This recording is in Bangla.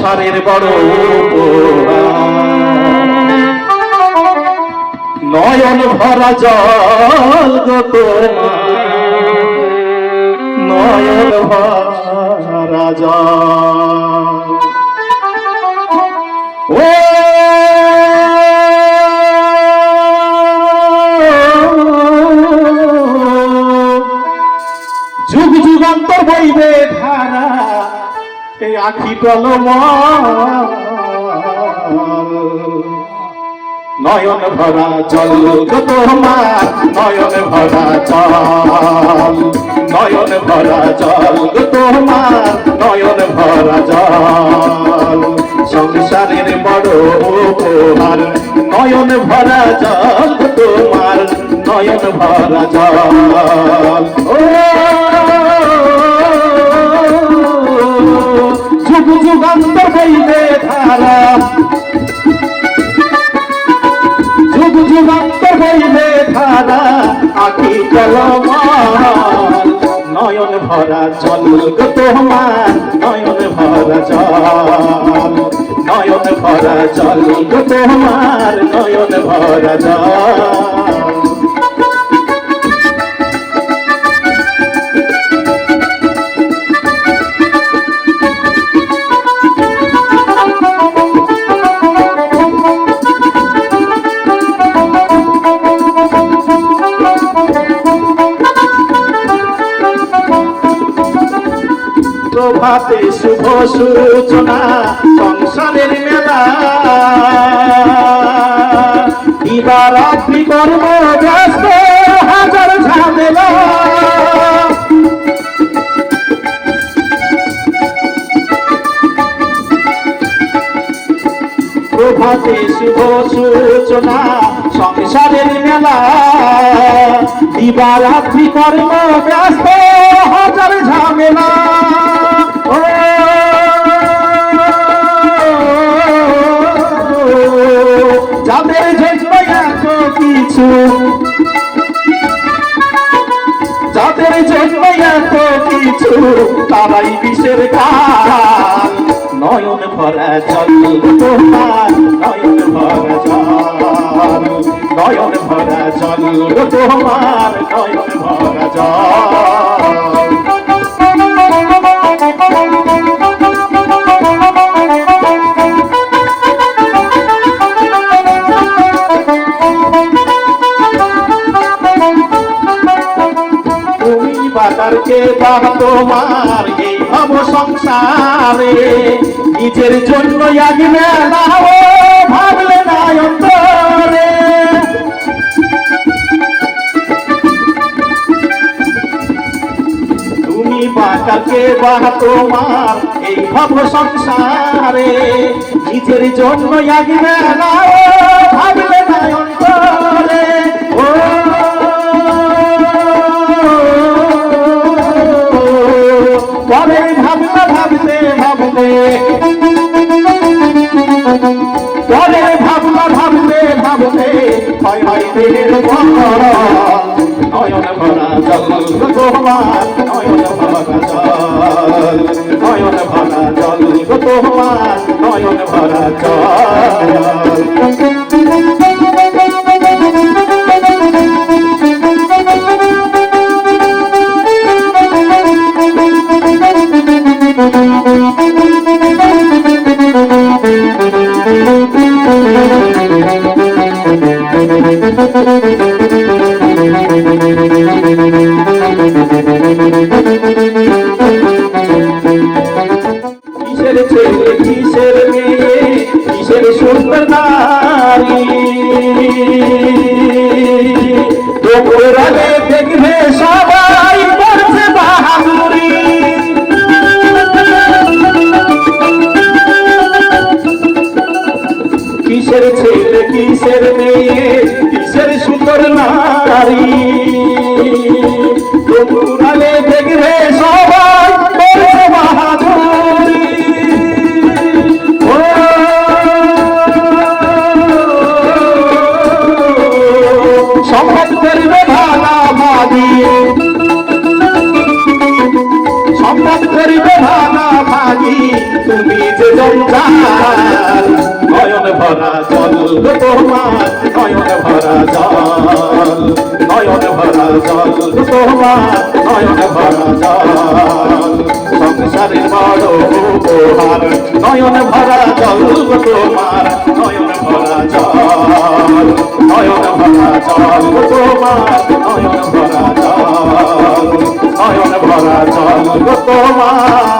সারের বড় নয়ন ভরা জল গো তোমার। নয়ন ভরা জল। যুগ যুগান্তর বইবে আখি কলম নয়ন ভরা গো তোমার, নয়ন ভরা জল। নয়ন ভরা গো তোমার, নয়ন ভরা জল। সংসারের বড় উপহার, নয়ন ভরা গো তোমার, নয়ন ভরা জল। ও যুগান্তর বইবে ধারা। যুগ যুগান্তর হইবে ধারা। আখি কলমার নয়ন ভরা জল তোমার। নয়ন ভরা জল। নয়ন ভরা জল তোমার। নয়ন ভরা জল। প্রভাতে শুভ সূচনা, সংসারের মেলা। দিবারাত্রি কর্ম ব্যস্ত, হাজার ঝামেলা। প্রভাতে শুভ সূচনা, সংসারের মেলা। দিবারাত্রি কর্ম ব্যস্ত, হাজার ঝামেলা। যাদের জন্য এত কিছু, যাদের জন্য এত কিছু, তারাই বিষের কাল নয়ন ভরা জল তোমার, নয়ন ভরা জল। নয়ন ভরা জল তোমার নয়ন ভরা এই ভাব সংসারে। নিজের জন্য ভাবলে না অন্তরে। বাতারকে বাহ তোমার এই ভাব সংসারে, নিজের জন্য আগে মেলাও ভাবলে না পরে ভাবনা ভাবতে ভাবতে, পরে ভাবনা ভাবতে ভাবতে, হয় হয় নয়ন ভরা জল তোমার। তোমার নয়ন ভরা জল কিসের ছেলে কিসের মেয়ে কিসের সুন্দর? নারী দেখবে সবাই করছে বাহাদুরি। কিসের ছেলে, কিসের মেয়ে, কিসের সুন্দর? নারী তোমার নয়ন ভরা জল নয়ন ভরা জল তোমার নয়ন ভরা জল সংসারের বড় উপহার নয়ন ভরা জল তোমার নয়ন ভরা জল নয়ন ভরা জল তোমার নয়ন ভরা জল নয়ন ভরা জল তোমার